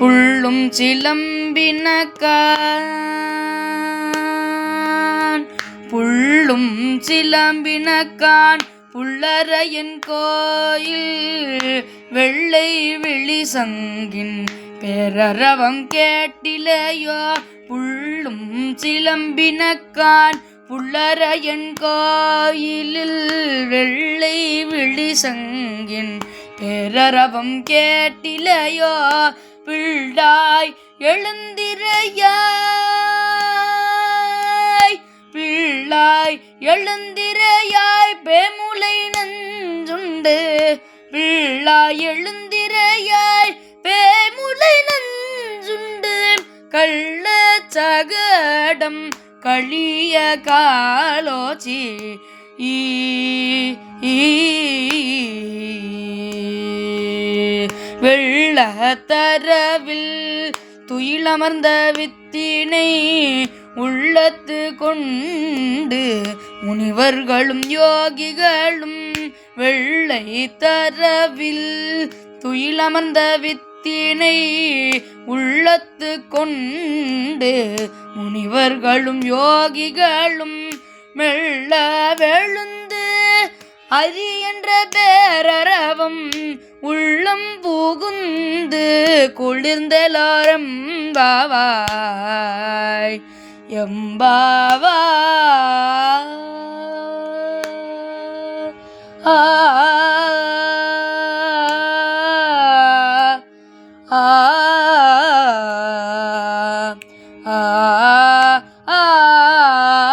புள்ளும் சிலம்பினக்கான் புள்ளும் சிலம்பினக்கான் புள்ளரையன் கோயில். வெள்ளை விழி சங்கின் பேரரவம் கேட்டிலையோ. புள்ளும் சிலம்பினக்கான் புள்ளரையன் கோயிலில் வெள்ளை விழி சங்கின் பேரரவம் கேட்டிலையோ பிள்ளாய் எழுந்திரையாய். பிள்ளாய் எழுந்திரையாய் பேமுலை நஞ்சுண்டு. பிள்ளாய் எழுந்திரையாய் பேமுலை நஞ்சுண்டு. கள்ள சகடம் கழிய காலோச்சி. ஈ வெள்ளத்தரவில் துயிலமர்ந்த வித்தினை உள்ளத்து கொண்டு முனிவர்களும் யோகிகளும் வெள்ளை தரவில் துயிலமர்ந்த வித்தினை உள்ளத்து கொண்டு முனிவர்களும் யோகிகளும் மெல்ல வெளுந்து அரி என்ற பேரரவம் உள்ளம் புகுந்து குளிர்ந்தலாரம் பாவாய். எம்பாவா ஆ. ஆ. ஆ.